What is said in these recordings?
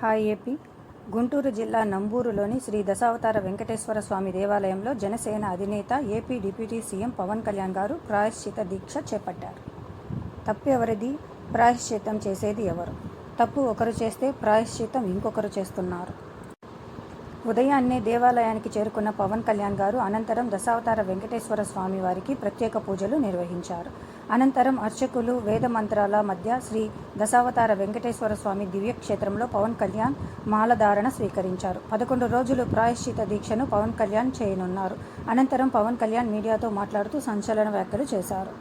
Hi AP. Guntur జిల్లా నంబూరులోని శ్రీ దశావతార వెంకటేశ్వర స్వామి దేవాలయంలో జనసేన అధినేత AP deputy CM Pawan Kalyan గారు ప్రాయశ్చిత దీక్ష చేపట్టారు. తప్పు ఎవరిది? ప్రాయశ్చిత్తం చేసేది ఎవరు? తప్పు ఒకరు చేస్తే ప్రాయశ్చిత్తం ఇంకొకరు చేస్తున్నారు. ఉదయాన్నే దేవాలయానికి చేరుకున్న పవన్ కళ్యాణ్ గారు అనంతరం దశావతార వెంకటేశ్వర స్వామి వారికి ప్రత్యేక పూజలు నిర్వహించారు. అనంతరం అర్చకులు వేద మంత్రాల మధ్య శ్రీ దశావతార వెంకటేశ్వర స్వామి దివ్యక్షేత్రంలో పవన్ కళ్యాణ్ మాలధారణ స్వీకరించారు. పదకొండు రోజులు ప్రాయశ్చిత దీక్షను పవన్ కళ్యాణ్ చేయనున్నారు. అనంతరం పవన్ కళ్యాణ్ మీడియాతో మాట్లాడుతూ సంచలన వ్యాఖ్యలు చేశారు.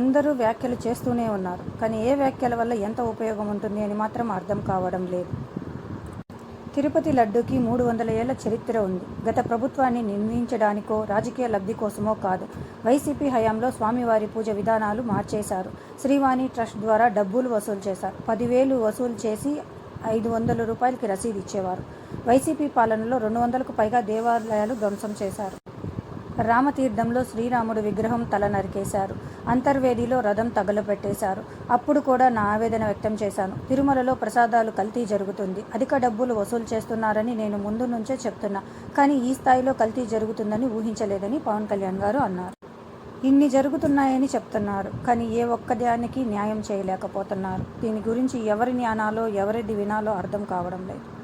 అందరూ వ్యాఖ్యలు చేస్తూనే ఉన్నారు. కానీ ఏ వ్యాఖ్యల వల్ల ఎంత ఉపయోగం ఉంటుంది అని మాత్రం అర్థం కావడం లేదు. తిరుపతి లడ్డూకి మూడు వందల ఏళ్ళ చరిత్ర ఉంది. గత ప్రభుత్వాన్ని నిర్మించడానికో రాజకీయ లబ్ధి కోసమో కాదు. వైసీపీ హయాంలో స్వామివారి పూజ విధానాలు మార్చేశారు. శ్రీవాణి ట్రస్ట్ ద్వారా డబ్బులు వసూలు చేశారు. పదివేలు వసూలు చేసి ఐదు వందల రూపాయలకి రసీదు ఇచ్చేవారు. వైసీపీ పాలనలో రెండు వందలకు పైగా దేవాలయాలు ధ్వంసం చేశారు. రామతీర్థంలో శ్రీరాముడు విగ్రహం తల నరికేశారు. అంతర్వేదిలో రథం తగలపెట్టేశారు అప్పుడు కూడా నా ఆవేదన వ్యక్తం చేశాను. తిరుమలలో ప్రసాదాలు కల్తీ జరుగుతుంది. అధిక డబ్బులు వసూలు చేస్తున్నారని నేను ముందు నుంచే చెప్తున్నా. కానీ ఈ స్థాయిలో కల్తీ జరుగుతుందని ఊహించలేదని పవన్ కళ్యాణ్ గారు అన్నారు. ఇన్ని జరుగుతున్నాయని చెప్తున్నారు. కానీ ఏ ఒక్కదానికి న్యాయం చేయలేకపోతున్నారు. దీని గురించి ఎవరిని అనాలో ఎవరిది వినాలో అర్థం కావడం లేదు.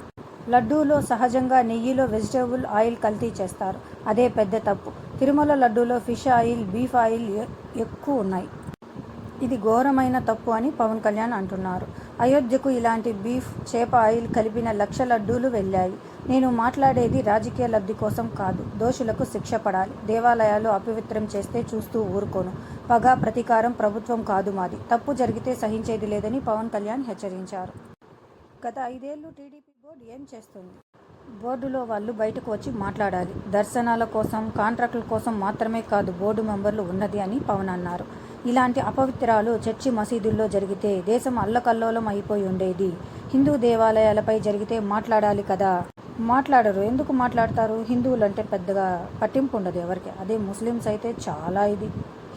లడ్డూలో సహజంగా నెయ్యిలో వెజిటేబుల్ ఆయిల్ కల్తీ చేస్తారు. అదే పెద్ద తప్పు. తిరుమల లడ్డూలో ఫిష్ ఆయిల్ బీఫ్ ఆయిల్ ఎక్కువ ఉన్నాయి. ఇది ఘోరమైన తప్పు అని పవన్ కళ్యాణ్ అంటున్నారు. అయోధ్యకు ఇలాంటి బీఫ్ చేప ఆయిల్ కలిపిన లక్ష లడ్డూలు వెళ్ళాయి. నేను మాట్లాడేది రాజకీయ లబ్ధి కోసం కాదు. దోషులకు శిక్ష పడాలి. దేవాలయాలు అపవిత్రం చేస్తే చూస్తూ ఊరుకోను. పగ ప్రతీకారం ప్రభుత్వం కాదు మాది. తప్పు జరిగితే సహించేది లేదని పవన్ కళ్యాణ్ హెచ్చరించారు. గత ఐదేళ్ళు టీడీపీ బోర్డు ఏం చేస్తుంది? బోర్డులో వాళ్ళు బయటకు వచ్చి మాట్లాడాలి. దర్శనాల కోసం కాంట్రాక్టుల కోసం మాత్రమే కాదు బోర్డు మెంబర్లు ఉన్నది అని పవన్ అన్నారు. ఇలాంటి అపవిత్రాలు చర్చి మసీదుల్లో జరిగితే దేశం అల్లకల్లోలం అయిపోయి ఉండేది. హిందూ దేవాలయాలపై జరిగితే మాట్లాడాలి కదా. మాట్లాడరు. ఎందుకు మాట్లాడతారు? హిందువులు అంటే పెద్దగా పట్టింపు ఉండదు ఎవరికి. అదే ముస్లిమ్స్ అయితే చాలా ఇది.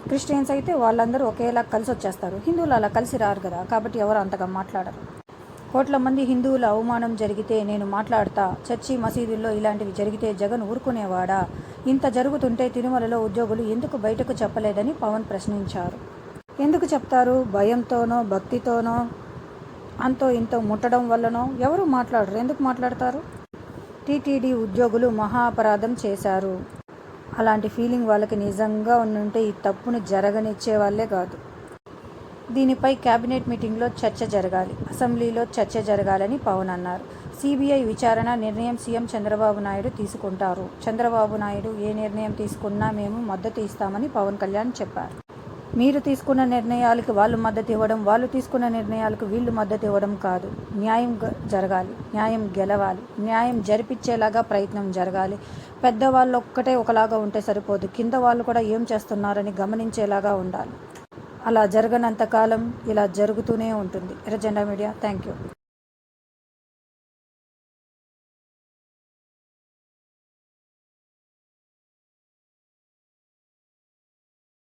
క్రిస్టియన్స్ అయితే వాళ్ళందరూ ఒకేలా కలిసి వచ్చేస్తారు హిందువులు అలా కలిసి రారు కదా. కాబట్టి ఎవరు అంతగా మాట్లాడరు. కోట్ల మంది హిందువుల అవమానం జరిగితే నేను మాట్లాడతా. చర్చి మసీదుల్లో ఇలాంటివి జరిగితే జగన్ ఊరుకునేవాడా? ఇంత జరుగుతుంటే తిరుమలలో ఉద్యోగులు ఎందుకు బయటకు చెప్పలేదని పవన్ ప్రశ్నించారు. ఎందుకు చెప్తారు? భయంతోనో భక్తితోనో? అంతో ఇంతో ముట్టడం వల్లనో? ఎవరు మాట్లాడరు? ఎందుకు మాట్లాడతారు? టీటీడీ ఉద్యోగులు మహా అపరాధం చేశారు. అలాంటి ఫీలింగ్ వాళ్ళకి నిజంగా ఉండుంటే ఈ తప్పును జరగనిచ్చే వాళ్ళే కాదు. దీనిపై కేబినెట్ మీటింగ్లో చర్చ జరగాలి. అసెంబ్లీలో చర్చ జరగాలని పవన్ అన్నారు. సిబిఐ విచారణ నిర్ణయం సీఎం చంద్రబాబు నాయుడు తీసుకుంటారు. చంద్రబాబు నాయుడు ఏ నిర్ణయం తీసుకున్నా మేము మద్దతు ఇస్తామని పవన్ కళ్యాణ్ చెప్పారు. మీరు తీసుకున్న నిర్ణయాలకు వాళ్ళు మద్దతు ఇవ్వడం వాళ్ళు తీసుకున్న నిర్ణయాలకు వీళ్ళు మద్దతు ఇవ్వడం కాదు. న్యాయం గ- జరగాలి. న్యాయం గెలవాలి. న్యాయం జరిపించేలాగా ప్రయత్నం జరగాలి. పెద్దవాళ్ళు ఒక్కటే ఒకలాగా ఉంటే సరిపోదు. కింద వాళ్ళు కూడా ఏం చేస్తున్నారని గమనించేలాగా ఉండాలి. అలా జరగనంతకాలం ఇలా జరుగుతూనే ఉంటుంది. ఎర్రజెండా మీడియా థ్యాంక్ యూ